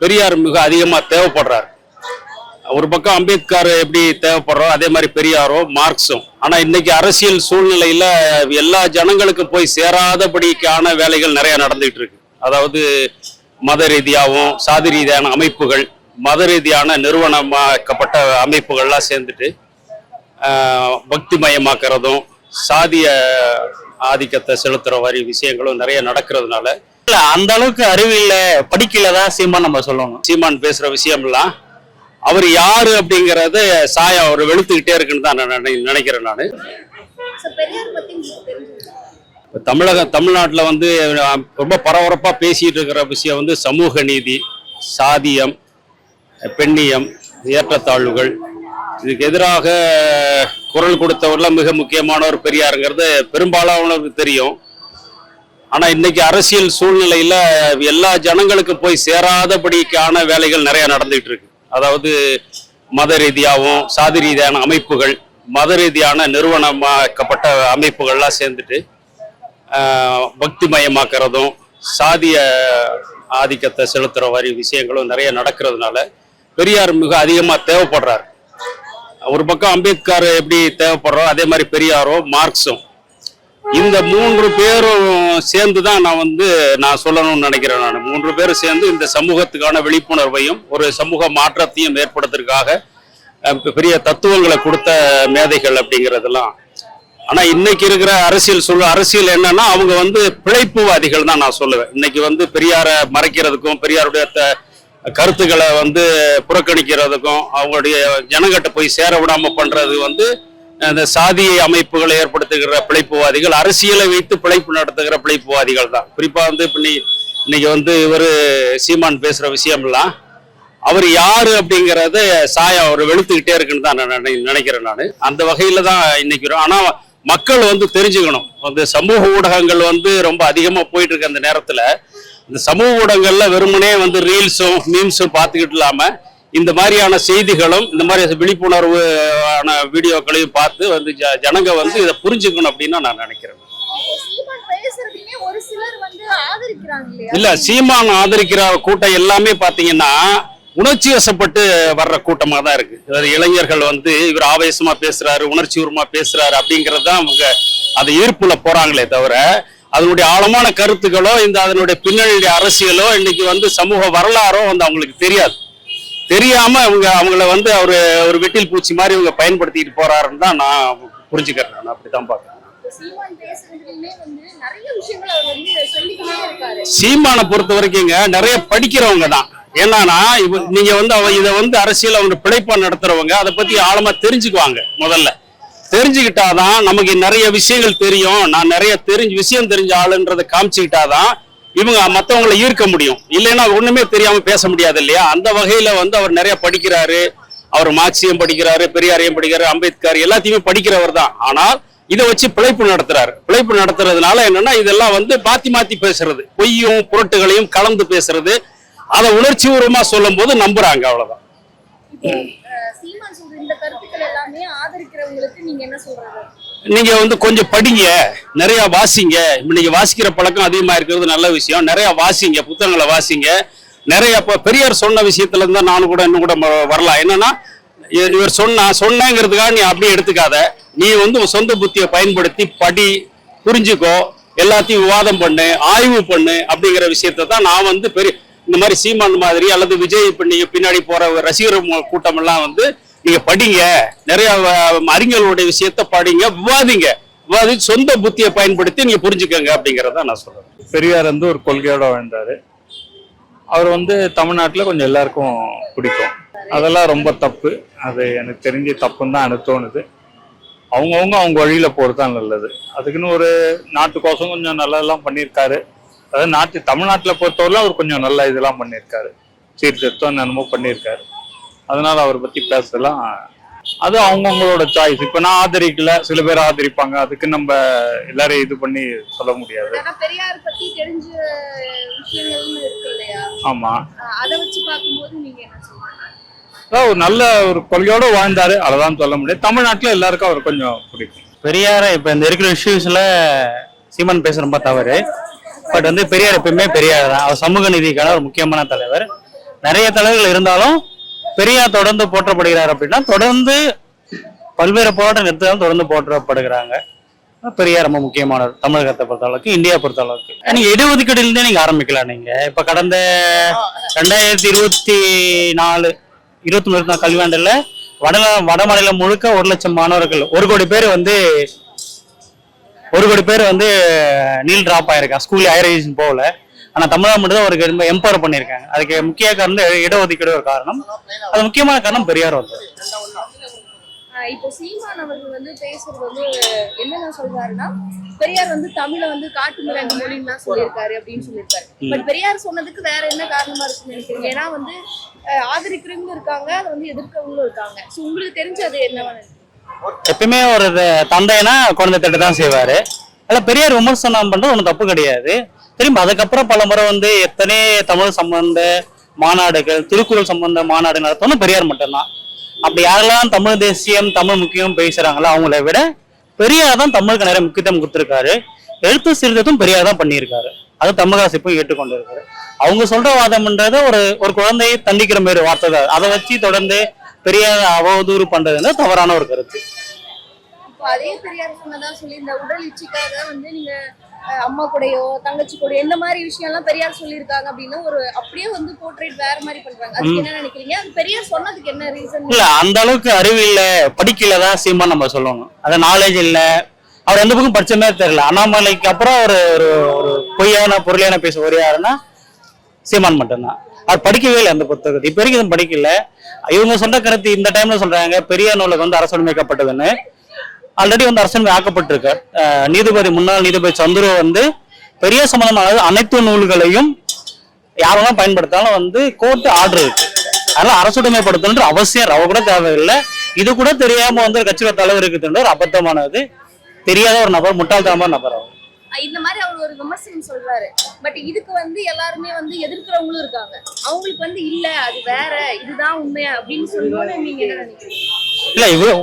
பெரியார் மிக அதிகமாக தேவைப்படுறார். ஒரு பக்கம் அம்பேத்கர் எப்படி தேவைப்படுறோ அதே மாதிரி பெரியாரோ மார்க்ஸும். ஆனால் இன்னைக்கு அரசியல் சூழ்நிலையில் எல்லா ஜனங்களுக்கும் போய் சேராதபடிக்கான வேலைகள் நிறைய நடந்துகிட்டு இருக்கு அதாவது மத ரீதியாகவும் சாதி ரீதியான அமைப்புகள் மத ரீதியான நிறுவனமாக்கப்பட்ட அமைப்புகள்லாம் சேர்ந்துட்டு பக்தி மயமாக்குறதும் சாதிய ஆதிக்கத்தை செலுத்துகிற மாதிரி விஷயங்களும் நிறைய நடக்கிறதுனால இல்ல அந்த அளவுக்கு அறிவு இல்ல படிக்கல தான் சீமா நம்ம சொல்லணும். சீமான் பேசுற விஷயம்லாம் அவர் யாரு அப்படிங்கறத சாயா அவர் வெளுத்துக்கிட்டே இருக்குன்னு தான் நான் நினை- நினைக்கிறேன் நான். தமிழக தமிழ்நாட்டில் வந்து ரொம்ப பரபரப்பாக பேசிட்டு இருக்கிற விஷயம் வந்து சமூக நீதி சாதியம் பெண்ணியம் ஏற்றத்தாழ்வுகள். இதுக்கு எதிராக குரல் கொடுத்தவர்லாம் மிக முக்கியமானவர் பெரியாருங்கிறது பெரும்பாலானவருக்கு தெரியும். ஆனா இன்னைக்கு அரசியல் சூழ்நிலையில எல்லா ஜனங்களுக்கும் போய் சேராதபடிக்கான வேலைகள் நிறைய நடந்துகிட்டு இருக்கு அதாவது மத ரீதியாகவும் சாதி ரீதியான அமைப்புகள் மத ரீதியான நிறுவனமாக்கப்பட்ட அமைப்புகள்லாம் சேர்ந்துட்டு பக்தி மயமாக்குறதும் சாதிய ஆதிக்கத்தை செலுத்துற மாதிரி விஷயங்களும் நிறைய நடக்கிறதுனால பெரியார் மிக அதிகமாக தேவைப்படுறார். ஒரு பக்கம் அம்பேத்கர் எப்படி தேவைப்படுறோ அதே மாதிரி பெரியாரோ மார்க்ஸும் இந்த மூன்று பேரும் சேர்ந்து தான் நான் வந்து நான் சொல்லணும்னு நினைக்கிறேன் நான். மூன்று பேரும் சேர்ந்து இந்த சமூகத்துக்கான விழிப்புணர்வையும் ஒரு சமூக மாற்றத்தையும் ஏற்படுத்துறதுக்காக பெரிய தத்துவங்களை கொடுத்த மேதைகள் அப்படிங்கிறதெல்லாம். ஆனா இன்னைக்கு இருக்கிற அரசியல் சொல்ல அரசியல் என்னன்னா அவங்க வந்து பிழைப்புவாதிகள் தான் நான் சொல்லுவேன். இன்னைக்கு வந்து பெரியாரை மறைக்கிறதுக்கும் பெரியாருடைய கருத்துக்களை வந்து புறக்கணிக்கிறதுக்கும் அவங்களுடைய ஜனங்கிட்ட போய் சேர விடாம பண்றது வந்து அந்த சாதி அமைப்புகளை ஏற்படுத்துகிற பிழைப்புவாதிகள் அரசியலை வைத்து பிழைப்பு நடத்துகிற பிழைப்புவாதிகள் தான். குறிப்பா வந்து இப்ப இன்னைக்கு வந்து இவர் சீமான் பேசுற விஷயம்லாம் அவர் யாரு அப்படிங்கறத சாயா அவர் வெளுத்துக்கிட்டே இருக்குன்னு தான் நான் நினை- நினைக்கிறேன் நான். அந்த வகையில தான் இன்னைக்கு வரும். ஆனா மக்கள் வந்து தெரிஞ்சுக்கணும். அந்த சமூக ஊடகங்கள் வந்து ரொம்ப அதிகமா போயிட்டு இருக்க அந்த நேரத்துல. இந்த சமூக ஊடகங்கள்ல வெறுமனே வந்து ரீல்ஸும் மீம்ஸும் பார்த்துக்கிட்டு இல்லாம இந்த மாதிரியான செய்திகளும் இந்த மாதிரி விழிப்புணர்வு ஆன வீடியோக்களையும் பார்த்து வந்து ஜனங்க வந்து இதை புரிஞ்சுக்கணும் அப்படின்னு நான் நினைக்கிறேன். இல்ல சீமான் ஆதரிக்கிற கூட்டம் எல்லாமே பாத்தீங்கன்னா உணர்ச்சி வசப்பட்டு வர்ற கூட்டமா தான் இருக்கு. அதாவது இளைஞர்கள் வந்து இவர் ஆவேசமா பேசுறாரு உணர்ச்சிபூர்வமா பேசுறாரு அப்படிங்கறது தான் அவங்க அந்த ஈர்ப்புல போறாங்களே தவிர அதனுடைய ஆழமான கருத்துக்களோ இந்த அதனுடைய பின்னணியுடைய அரசியலோ இன்னைக்கு வந்து சமூக வரலாறோ வந்து அவங்களுக்கு தெரியாது. தெரியாம அவங்க அவங்கள வந்து அவரு ஒரு வெட்டில் பூச்சி மாதிரி இவங்க பயன்படுத்திட்டு போறாருன்னு தான் நான் புரிஞ்சுக்கிறேன். நான் அப்படித்தான் பாக்குறேன் சீமான் பொறுத்த வரைக்குங்க நிறைய படிக்கிறவங்க தான். என்னன்னா இவ நீங்க வந்து அவ இதை வந்து அரசியல் அவங்க பிழைப்பா நடத்துறவங்க அதை பத்தி ஆழமா தெரிஞ்சுக்குவாங்க முதல்ல. தெரிஞ்சுக்கிட்டாதான் நமக்கு நிறைய விஷயங்கள் தெரியும். நான் நிறைய தெரிஞ்சு விஷயம் தெரிஞ்ச ஆளுன்றதை காமிச்சுக்கிட்டாதான் இவங்க மற்றவங்களை ஈர்க்க முடியும். இல்லைன்னா ஒண்ணுமே தெரியாம பேச முடியாது இல்லையா? அந்த வகையில வந்து அவர் நிறைய படிக்கிறாரு. அவர் மார்க்சியம் படிக்கிறாரு பெரியாரையும் படிக்கிறாரு அம்பேத்கர் எல்லாத்தையுமே படிக்கிறவர் தான். ஆனால் இதை வச்சு பிழைப்பு நடத்துறாரு. பிழைப்பு நடத்துறதுனால என்னன்னா இதெல்லாம் வந்து மாத்தி மாத்தி பேசுறது. பொய்யும் புரட்டுகளையும் கலந்து பேசுறது. அதை உணர்ச்சி பூர்வமா சொல்லும் போது நம்புறாங்க அவ்வளவுதான். இந்த கருத்துக்கள் எல்லாமே ஆதரிக்கிறவங்களுக்கு நீங்க என்ன நீங்க வந்து கொஞ்சம் படிங்க. நிறைய வாசிங்க. இப்ப நீங்க வாசிக்கிற பழக்கம் அதிகமா இருக்கிறது நல்ல விஷயம். நிறைய வாசிங்க புத்தகங்களை வாசிங்க. நிறைய பெரியார் சொன்ன விஷயத்துல இருந்தா நானும் கூட இன்னும் கூட வரலாம். என்னன்னா இவர் சொன்னா சொன்னாங்கிறதுக்காக நீ அப்படியே எடுத்துக்காத. நீ வந்து உன் சொந்த புத்தியை பயன்படுத்தி படி புரிஞ்சுக்கோ. எல்லாத்தையும் விவாதம் பண்ணு ஆய்வு பண்ணு அப்படிங்கிற விஷயத்த தான் நான் வந்து பெரிய இந்த மாதிரி சீமான் மாதிரி அல்லது விஜய் பண்ணி பின்னாடி போற ரசிகர் கூட்டமெல்லாம் கூட்டம் எல்லாம் வந்து நீங்க படிங்க. நிறைய அறிஞர்களுடைய விஷயத்த படிங்க விவாதிங்க. விவாதிச்சு சொந்த புத்தியை பயன்படுத்தி நீங்க புரிஞ்சுக்கங்க அப்படிங்கறத நான் சொல்றேன். பெரியார் வந்து ஒரு கொள்கையோட வாழ்ந்தாரு. அவர் வந்து தமிழ்நாட்டில் கொஞ்சம் எல்லாருக்கும் பிடிக்கும். அதெல்லாம் ரொம்ப தப்பு. அது எனக்கு தெரிஞ்சு தப்புன்னு தான் எனக்கு தோணுது. அவங்கவுங்க அவங்க வழியில போகிறது தான் நல்லது. அதுக்குன்னு ஒரு நாட்டுக்கோசம் கொஞ்சம் நல்லதெல்லாம் பண்ணியிருக்காரு. அதாவது நாட்டு தமிழ்நாட்டில் பொறுத்தவரையிலும் அவர் கொஞ்சம் நல்ல இதெல்லாம் பண்ணியிருக்காரு. சீர்திருத்தம் என்னமோ பண்ணியிருக்காரு. அதனால அவரை பற்றி பேசலாம். அது அவங்கவுங்களோட சாய்ஸ் இப்போ நான் ஆதரிக்கல சில பேர் ஆதரிப்பாங்க. அதுக்கு நம்ம எல்லாரையும் இது பண்ணி சொல்ல முடியாது. பத்தி ஆமா. அஹ், அதை வச்சு பார்க்கும்போது நீங்க என்ன சொல்றீங்க? அதான் ஒரு நல்ல ஒரு கொள்கையோட வாழ்ந்தாரு. அதான் சொல்ல முடியும். தமிழ்நாட்டுல எல்லாருக்கும் அவர் கொஞ்சம் பிடிக்கும். பெரியார இப்ப இந்த இருக்கிற இஷ்யூஸ்ல சீமான் பேச ரொம்ப தவறு. பட் வந்து பெரியார் எப்பயுமே பெரியார் தான். அவர் சமூக நீதிக்கான ஒரு முக்கியமான தலைவர். நிறைய தலைவர்கள் இருந்தாலும் பெரியார் தொடர்ந்து போற்றப்படுகிறார் அப்படின்னா தொடர்ந்து பல்வேறு போராட்ட நிறுத்தங்கள் தொடர்ந்து போற்றப்படுகிறாங்க. பெரியார் ரொம்ப முக்கியமானவர். தமிழகத்தை பொறுத்த அளவுக்கு இந்தியா பொறுத்த அளவுக்கு நீங்க இடஒதுக்கீடுலேருந்தே நீங்க ஆரம்பிக்கலாம் நீங்க. இப்ப கடந்த ரெண்டாயிரத்தி இருபத்தி நாலு இருபத்தி மூணு கல்வியாண்டுல வட வட மாநிலம் முழுக்க ஒரு லட்சம் மாணவர்கள் ஒரு கோடி பேர் வந்து ஒரு கோடி பேர் வந்து நீல் டிராப் ஆயிருக்கா? ஸ்கூல் ஹையர் எஜுகேஷன் போகல. ஆனா தமிழ்நாடு மட்டும் தான் ரொம்ப எம்பவர் பண்ணியிருக்காங்க. அதுக்கு முக்கிய காரணம் இடஒதுக்கீடு ஒரு காரணம். அது முக்கியமான காரணம் பெரியார் வந்து. இப்போ சீமான் அவர்கள் வந்து பேசுறது வந்து என்னென்ன சொல்றாருன்னா பெரியார் வந்து தமிழை வந்து காட்டு மிராண்டி மொழின்னு தான் சொல்லியிருக்காரு அப்படின்னு சொல்லியிருக்காரு. பட் பெரியார் சொன்னதுக்கு வேற என்ன காரணமா இருக்குன்னு நினைக்கிறீங்க? ஏன்னா வந்து ஆதரிக்கிறவங்களும் இருக்காங்க அதை வந்து எதிர்க்கிறவங்களும் இருக்காங்க. ஸோ உங்களுக்கு தெரிஞ்சு அது என்னவா? எப்பயுமே ஒரு தந்தைனா குழந்தை திட்டு தான் செய்வாரு. அதில் பெரியார் விமர்சனம் பண்றது ஒன்றும் தப்பு கிடையாது. திரும்ப அதுக்கப்புறம் பல முறை வந்து எத்தனை தமிழ் சம்பந்த மாநாடுகள் திருக்குறள் சம்பந்த மாநாடு நடத்தணும் பெரியார் மட்டும்தான். அப்படி யாரெல்லாம் தமிழ் தேசியம் தமிழ் முக்கியம் பேசுறாங்களோ அவங்கள விட பெரியார் தான் தமிழுக்கு நிறைய முக்கியத்துவம் கொடுத்துருக்காரு. எழுத்து சீர்திருத்தம் பெரியார் தான் பண்ணியிருக்காரு. அது தமிழக அரசு இப்போ ஏற்றுக்கொண்டு இருக்காரு அவங்க சொல்ற வாதம்ன்றது ஒரு ஒரு குழந்தையை தண்டிக்கிற மாதிரி வார்த்தை தான். அதை வச்சு தொடர்ந்து பெரியார் அவதூறு பண்றதுன்னு தவறான ஒரு கருத்து. அதே பெரியார் சொன்னதா சொல்லி இந்த உடல் இச்சைக்காக வந்து நீங்க அம்மா கூடயோ தங்கச்சி கூடயோ இந்த மாதிரி விஷயம்லாம் பெரியார் சொல்லியிருக்காங்க அப்படின்னா ஒரு அப்படியே வந்து போர்ட்ரேட் வேற மாதிரி பண்றாங்க. அதுக்கு என்ன நினைக்கிறீங்க? அது பெரியார் சொன்னதுக்கு என்ன ரீசன் இல்ல அந்த அளவுக்கு அறிவு இல்ல. படிக்கல தான் சீமான் நம்ம சொல்லணும். அது நாலேஜ் இல்ல. அவர் எந்த பக்கம் படிச்ச மாதிரி தெரியல. அண்ணாமலைக்கு அப்புறம் ஒரு ஒரு ஒரு பொய்யான பொருளையான பேச ஒரு யாருன்னா சீமான் மட்டும்தான். அவர் படிக்கவே இல்லை அந்த புத்தகத்தை. இப்ப வரைக்கும் படிக்கல. இவங்க சொன்ன கருத்து இந்த டைம்ல சொல்றாங்க. பெரியார் நூலுக்கு வந்து அரசுடைமைக்கப்பட்டதுன்னு ஆல்ரெடி வந்து அரசுரிமை ஆக்கப்பட்டிருக்கு. அஹ் நீதிபதி முன்னாள் நீதிபதி சந்துரு வந்து பெரிய சம்பந்தமான அனைத்து நூல்களையும் யாரெல்லாம் பயன்படுத்தாலும் வந்து கோர்ட் ஆர்டர் இருக்கு. அதனால அரசுடைமைப்படுத்தணுன்ற அவசியம் அவ கூட தேவையில்லை. இது கூட தெரியாம வந்து கட்சியோட தலைவர் இருக்குதுன்ற ஒரு அபத்தமானது. தெரியாத ஒரு நபர் முட்டாள்தனமான நபர் அவர். இந்த மாதிரி அவர் ஒரு விமர்சனம் சொல்றாரு பட் இதுக்கு வந்து எல்லாருமே வந்து எதிர்க்கிறவங்களும் இருக்காங்க. அவங்களுக்கு வந்து இல்ல அது வேற இதுதான் உண்மை அப்படின்னு சொல்லணும்னு நீங்க என்ன நினைக்கிறீங்க? இல்ல இவ்வளவு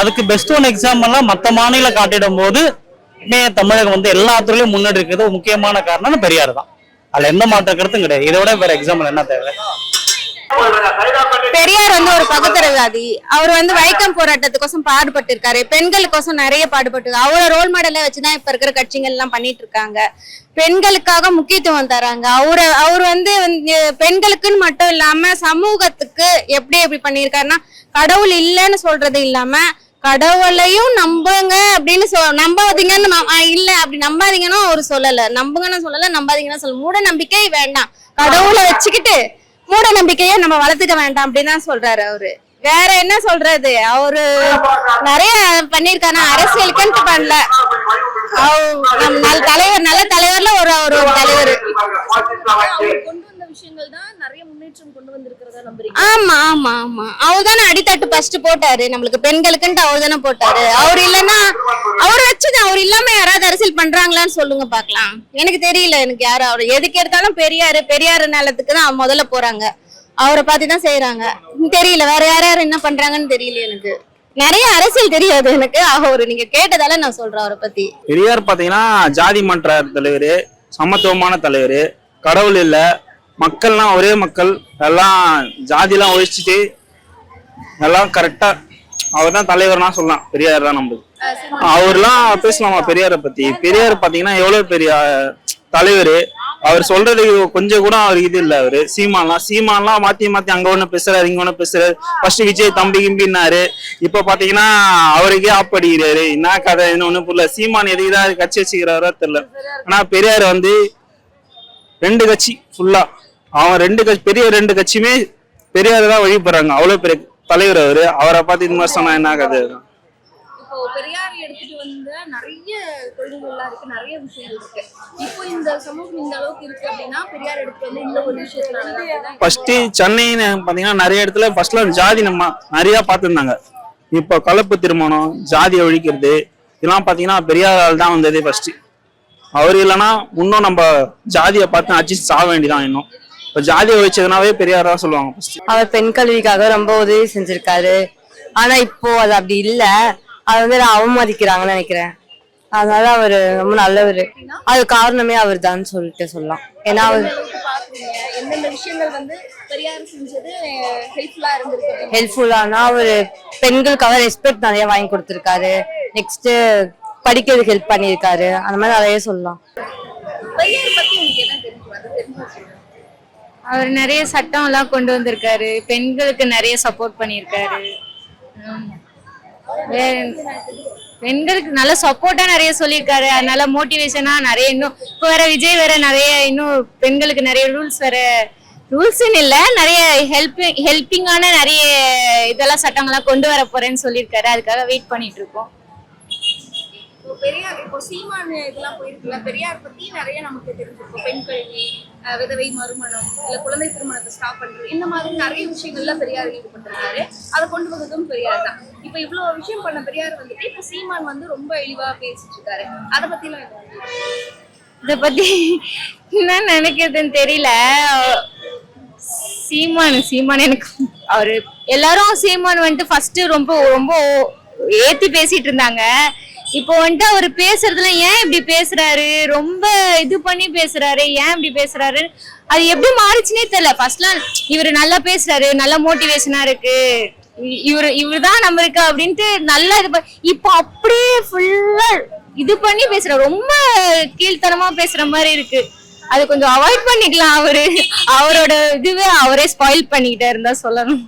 அதுக்கு பெஸ்ட் ஒன் எக்ஸாம்பிள்லாம் மத்த மாநில காட்டிடும் போது தமிழகம் வந்து எல்லா துறையிலும் முன்னாடி இருக்கிறது முக்கியமான காரணம் பெரியார் தான். அதுல எந்த மாற்ற கருத்தும் கிடையாது. இதை விட வேற எக்ஸாம்பிள் என்ன தேவை? பெரியார் வந்து ஒரு பகுத்தரவாதி அவர் வந்து வைக்கம் போராட்டத்துக்கோசம் பாடுபட்டு இருக்காரு பெண்களுக்கோசம் நிறைய பாடுபட்டு அவரை ரோல் மாடலை வச்சுதான் இப்ப இருக்கிற கட்சிகள் எல்லாம் பண்ணிட்டு இருக்காங்க. பெண்களுக்காக முக்கியத்துவம் தராங்க. அவரை அவர் வந்து வந்து பெண்களுக்குன்னு மட்டும் இல்லாம சமூகத்துக்கு எப்படி எப்படி பண்ணியிருக்காருன்னா கடவுள் இல்லைன்னு சொல்றது இல்லாம கடவுளையும் நம்புங்க அப்படின்னு சொ நம்பாதீங்கன்னு ஆ, இல்ல அப்படி நம்பாதீங்கன்னு அவர் சொல்லல. நம்புங்கன்னு சொல்லல நம்பாதீங்கன்னு சொல்ல மூட நம்பிக்கை வேண்டாம். கடவுளை வச்சுக்கிட்டு மூட நம்பிக்கையை நம்ம வளர்த்துக்க வேண்டாம் அப்படின்னு தான் சொல்றாரு அவரு. வேற என்ன சொல்றது? அவரு நிறைய பண்ணிருக்காரு அரசியலுக்குன்ட்டு பண்ணல. அவ் நம் நல்ல தலைவர் நல்ல தலைவர்ல ஒரு அவர் ஒரு தலைவர். கொண்டு விஷயங்கள் தான் நிறைய முன்னேற்றம் கொண்டு வந்திருக்கிறதா நம்புறீங்க? ஆமா ஆமா ஆமா. அவர் தானே அடித்தட்டு ஃபர்ஸ்ட் போட்டாரு. நம்மளுக்கு பெண்களுக்குன்ட்டு அவர் தானே போட்டாரு. அவர் இல்லைன்னா அவர் வச்சது அவர் இல்லாம யாராவது அரசியல் பண்றாங்களான்னு சொல்லுங்க பாக்கலாம் எனக்கு தெரியல எனக்கு யாரு அவர் எதுக்கு எடுத்தாலும் பெரியாரு பெரியாரு நிலத்துக்கு தான் முதல்ல போறாங்க. அவரை பார்த்து தான் செய்யறாங்க தெரியல வேற யார் யார் என்ன பண்றாங்கன்னு தெரியல எனக்கு. நிறைய அரசியல் தெரியாது எனக்கு. அவர் நீங்க கேட்டதால நான் சொல்றேன் அவரை பத்தி. பெரியார் பார்த்தீங்கன்னா ஜாதி மன்ற தலைவர் சமத்துவமான தலைவர் கடவுள் இல்லை மக்கள்லாம் ஒரே மக்கள். எல்லாம் ஜாதிலாம் ஒழிச்சிட்டு எல்லாம் கரெக்டா அவர் தான் தலைவர்னா சொல்லலாம். பெரியார் தான் நம்மளுக்கு அவர்லாம் பேசலாமா பெரியாரை பத்தி? பெரியார் பாத்தீங்கன்னா எவ்வளவு பெரிய தலைவர்? அவர் சொல்றது கொஞ்சம் கூட அவர் இது இல்ல அவரு. சீமான்லாம் சீமான்லாம் மாத்தி மாத்தி அங்க ஒண்ணு பேசுறாரு இங்க ஒண்ணு பேசுறாரு. ஃபர்ஸ்ட் விஜய் தம்பி கிம்பின்னாரு. இப்ப பாத்தீங்கன்னா அவருக்கே ஆப் அடிக்கிறாரு. என்ன கதை என்ன ஒண்ணு புரியல. சீமான் எதுக்குதான் கட்சி வச்சுக்கிறாரோ தெரியல. ஆனா பெரியார் வந்து ரெண்டு கட்சி ஃபுல்லா அவன் ரெண்டு கட்சி பெரிய ரெண்டு கட்சியுமே பெரியார் தான் வழிபடுறாங்க அவ்வளவு பெரிய தலைவர் அவரு. அவரை பார்த்து இந்த மாதிரி சொன்னா என்ன கதை? பெரியார் எடுத்துட்டு வந்த நிறைய கொள்கைகள்லாம் இருக்கு நிறைய விஷயங்கள் இருக்கு. இப்போ இந்த சமூகம் இந்த அளவுக்கு இருக்கு அப்படின்னா பெரியார் எடுத்துட்டு வந்து இந்த ஒரு விஷயத்தினாலதான் ஃபர்ஸ்ட் சென்னைன்னு பாத்தீங்கன்னா நிறைய இடத்துல ஃபர்ஸ்ட்லாம் ஜாதி நம்ம நிறைய பார்த்துருந்தாங்க. இப்போ கலப்பு திருமணம் ஜாதியை ஒழிக்கிறது இதெல்லாம் பாத்தீங்கன்னா பெரியார் ஆள் தான் வந்ததே ஃபர்ஸ்ட் அவர் இல்லைன்னா இன்னும் நம்ம ஜாதியை பார்த்து அடிச்சு சாக வேண்டியதான் இன்னும். இப்போ ஜாதியை ஒழிச்சதுனாவே பெரியார் சொல்லுவாங்க அவர் பெண் கல்விக்காக ரொம்ப உதவி செஞ்சிருக்காரு. ஆனா இப்போ அது அப்படி இல்ல. அது வந்து அவமதிக்கிறாங்கன்னு நினைக்கிறேன். அதனால அவர் ரொம்ப நல்லவர். அது காரணமே அவர் தான் சொல்லிட்டு சொல்லலாம். ஏன்னா அவர் ஹெல்ப்ஃபுல்லானா அவர் பெண்களுக்காக ரெஸ்பெக்ட் நிறைய வாங்கி கொடுத்துருக்காரு. நெக்ஸ்ட் படிக்கிறதுக்கு ஹெல்ப் பண்ணியிருக்காரு. அந்த மாதிரி நிறைய சொல்லலாம். அவர் நிறைய சட்டம் எல்லாம் கொண்டு வந்திருக்காரு. பெண்களுக்கு நிறைய சப்போர்ட் பண்ணியிருக்காரு. வேற பெண்களுக்கு நல்ல சப்போர்ட்டா நிறைய சொல்லியிருக்காரு. அதனால மோட்டிவேஷனா நிறைய இன்னும் இப்போ வேற விஜய் வேற நிறைய இன்னும் பெண்களுக்கு நிறைய ரூல்ஸ் வேற ரூல்ஸ்ன்னு இல்ல நிறைய ஹெல்ப் ஹெல்பிங்கான நிறைய இதெல்லாம் சட்டங்கள்லாம் கொண்டு வர போறேன்னு சொல்லியிருக்காரு. அதுக்காக வெயிட் பண்ணிட்டு இருக்கோம். இப்போ பெரியார் இப்போ சீமான் இதெல்லாம் போயிருக்குல்ல பெரியார் பத்தி நிறைய நமக்கு தெரிஞ்சிருக்கும். பெண் கல்வி விதவை மறுமணம் இல்ல குழந்தை திருமணத்தை ஸ்டாப் பண்றது இந்த மாதிரி நிறைய விஷயங்கள்ல பெரியார் ஈடுபட்டிருக்காரு. அதை கொண்டு வந்ததும் பெரியார் தான். இப்போ இவ்வளவு விஷயம் பண்ண பெரியார் வந்துட்டு இப்போ சீமான் வந்து ரொம்ப இழிவா பேசிட்டு இருக்காரு. அதை பத்தி எல்லாம் என்ன பத்தி என்ன நினைக்கிறதுன்னு தெரியல. சீமான் சீமான் எனக்கு அவரு எல்லாரும் சீமான் வந்துட்டு ஃபர்ஸ்ட் ரொம்ப ரொம்ப ஏத்தி பேசிட்டு இருந்தாங்க. இப்போ வந்துட்டு அவர் பேசுறதுல ஏன் இப்படி பேசுறாரு? ரொம்ப இது பண்ணி பேசுறாரு. ஏன் இப்படி பேசுறாரு? அது எப்படி மாறிச்சுனே தெரியல. ஃபர்ஸ்ட்லாம் இவர் நல்லா பேசுறாரு. நல்ல மோட்டிவேஷனா இருக்கு. இ- தான் நம்ம நம்மளுக்கு அப்படின்ட்டு நல்லா இது இப்போ அப்படியே ஃபுல்லா இது பண்ணி பேசுற ரொம்ப கீழ்த்தனமா பேசுற மாதிரி இருக்கு. அது கொஞ்சம் அவாய்ட் பண்ணிக்கலாம் அவரு. அவரோட இதுவே அவரே ஸ்பாயில் பண்ணிக்கிட்டே இருந்தா சொல்லணும்.